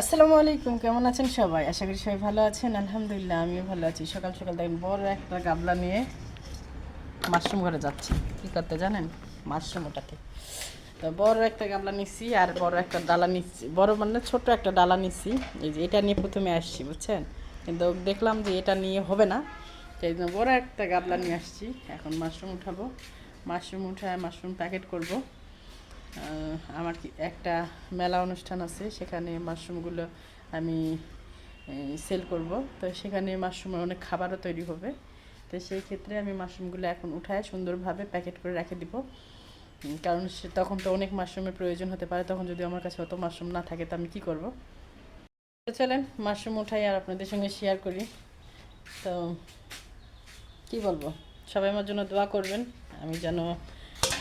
আসসালামু আলাইকুম, কেমন আছেন সবাই? আশা করি সবাই ভালো আছেন। আলহামদুলিল্লাহ, আমিও ভালো আছি। সকাল সকাল দেখেন বড় একটা গাবলা নিয়ে মাশরুম ঘরে যাচ্ছি। কী করতে জানেন? মাশরুম ওটাতে। তো বড় একটা গাবলা নিচ্ছি আর বড় একটা ডালা নিচ্ছি। বড় মানে ছোট একটা ডালা নিচ্ছি। এই যে এটা নিয়ে প্রথমে আসছি, বুঝছেন? কিন্তু দেখলাম যে এটা নিয়ে হবে না। সেই জন্য বড় একটা গাবলা নিয়ে আসছি। এখন মাশরুম উঠাবো। মাশরুম উঠায় মাশরুম প্যাকেট করব। আমার কি একটা মেলা অনুষ্ঠান আছে, সেখানে মাশরুমগুলো আমি সেল করব। তো সেখানে মাশরুমের অনেক খাবারও তৈরি হবে। তো সেই ক্ষেত্রে আমি মাশরুমগুলো এখন উঠায় সুন্দরভাবে প্যাকেট করে রেখে দিব। কারণ তখন তো অনেক মাশরুমের প্রয়োজন হতে পারে। তখন যদি আমার কাছে অত মাশরুম না থাকে, তো আমি কী করব? চলেন, মাশরুম উঠাই আর আপনাদের সঙ্গে শেয়ার করি। তো, কি বলব? সবাই আমার জন্য দোয়া করবেন। আমি যেন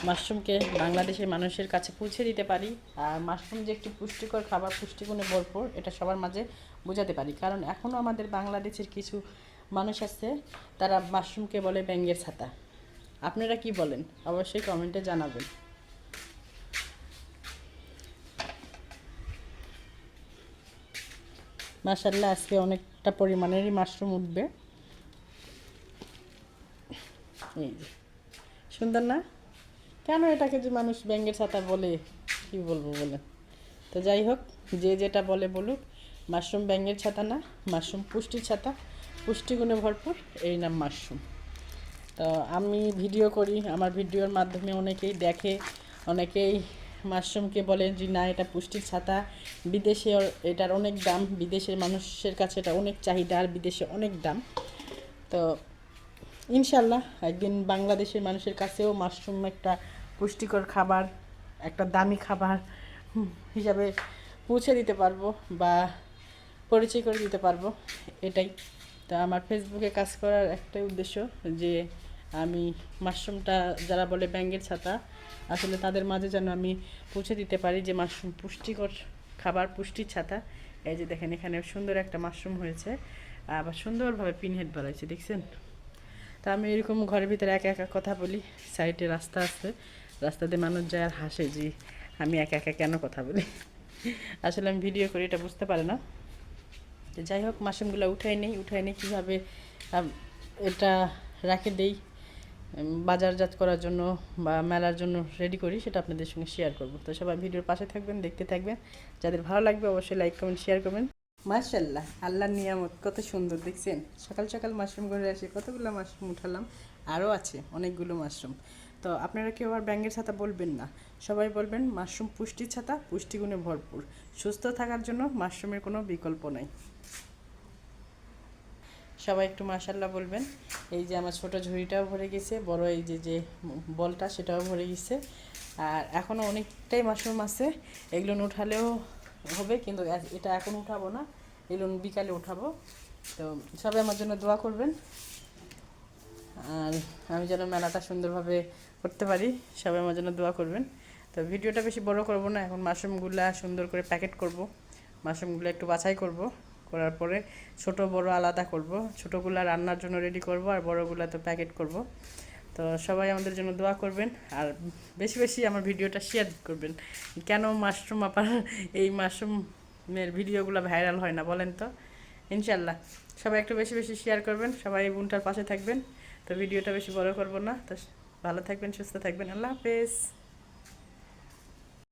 মাশরুমকে বাংলাদেশের মানুষের কাছে পৌঁছে দিতে পারি। আর মাশরুম যে একটি পুষ্টিকর খাবার, পুষ্টিগুণে ভরপুর, এটা সবার মাঝে বোঝাতে পারি। কারণ এখনও আমাদের বাংলাদেশের কিছু মানুষ আছে, তারা মাশরুমকে বলে ব্যাঙ্গের ছাতা। আপনারা কি বলেন? অবশ্যই কমেন্টে জানাবেন। মাশাল্লাহ আজকে অনেকটা পরিমাণেরই মাশরুম উঠবে। এই সুন্দর না? কেন এটাকে যে মানুষ ব্যাঙ্গের ছাতা বলে? কি বলব বলে তো যাই হোক, যে যেটা বলে বলুক, মাশরুম ব্যাঙ্গের ছাতা না, মাশরুম পুষ্টির ছাতা, পুষ্টিগুণে ভরপুর এই নাম মাশরুম। তো আমি ভিডিও করি, আমার ভিডিওর মাধ্যমে অনেকেই দেখে, অনেকেই মাশরুমকে বলে যে না, এটা পুষ্টির ছাতা, বিদেশে এটার অনেক দাম, বিদেশের মানুষের কাছে এটা অনেক চাহিদা, আর বিদেশে অনেক দাম। তো ইনশাল্লাহ, একদিন বাংলাদেশের মানুষের কাছেও মাশরুম একটা পুষ্টিকর খাবার, একটা দামি খাবার হিসাবে পৌঁছে দিতে পারব বা পরিচয় করে দিতে পারব, এটাই। তো আমার ফেসবুকে কাজ করার একটাই উদ্দেশ্য যে আমি মাশরুমটা যারা বলে ব্যাঙ্গের ছাতা, আসলে তাদের মাঝে যেন আমি পৌঁছে দিতে পারি যে মাশরুম পুষ্টিকর খাবার, পুষ্টির ছাতা। এই যে দেখেন, এখানে সুন্দর একটা মাশরুম হয়েছে, আবার সুন্দরভাবে পিনহেড বাড়াইছে দেখছেন? তা আমি এরকম ঘরের ভিতরে একা একা কথা বলি, সাইডে রাস্তা আছে রাস্তাতে মানুষ যায় আর হাসে যে আমি একা একা কেন কথা বলি? আসলে আমি ভিডিও করি, এটা বুঝতে পারে না। তো যাই হোক, মাশরুমগুলো উঠাই নেই উঠাই নেই কীভাবে এটা রাখে দেই। বাজারজাত করার জন্য বা মেলার জন্য রেডি করি, সেটা আপনাদের সঙ্গে শেয়ার করব। তো সবাই ভিডিওর পাশে থাকবেন, দেখতে থাকবেন। যাদের ভালো লাগবে অবশ্যই লাইক কমেন্ট শেয়ার করবেন। মাশাল্লাহ আল্লাহর নিয়ামত, কত সুন্দর, দেখছেন? সকাল সকাল মাশরুম ঘরে আসি, কতগুলো মাশরুম উঠালাম? আরও আছে, অনেকগুলো মাশরুম। তো আপনারা কেউ আর ব্যাঙ্গের ছাতা বলবেন না। সবাই বলবেন মাশরুম পুষ্টির ছাতা, পুষ্টিগুণে ভরপুর। সুস্থ থাকার জন্য মাশরুমের কোনো বিকল্প নাই। সবাই একটু মাশাল্লাহ বলবেন। এই যে আমার ছোট ঝুড়িটাও ভরে গেছে, বড় এই যে যে বলটা সেটাও ভরে গেছে। আর এখনও অনেকটাই মাশরুম আছে। এগুলো উঠালেও হবে, কিন্তু এটা এখন উঠাবো না। এগুলো বিকালে উঠাবো। তো সবাই আমার জন্য দোয়া করবেন। আর আমি যেন মেলাটা সুন্দরভাবে করতে পারি, সবাই আমার জন্য দোয়া করবেন। তো ভিডিওটা বেশি বড় করব না, এখন মাশরুমগুলা সুন্দর করে প্যাকেট করব। মাশরুমগুলো একটু বাছাই করব, করার পরে ছোট, বড় আলাদা করব। ছোটোগুলা রান্নার জন্য রেডি করব আর বড়গুলা তো প্যাকেট করব। তো সবাই আমাদের জন্য দোয়া করবেন আর বেশি বেশি আমার ভিডিওটা শেয়ার করবেন। কেন মাশরুম আপার এই মাশরুমের ভিডিওগুলো ভাইরাল হয় না বলেন তো? ইনশাল্লাহ সবাই একটু বেশি বেশি শেয়ার করবেন, সবাই এই বোনটার পাশে থাকবেন। তো ভিডিওটা বেশি বড় করব না। তো ভালো থাকবেন, সুস্থ থাকবেন। আল্লাহ হাফেজ।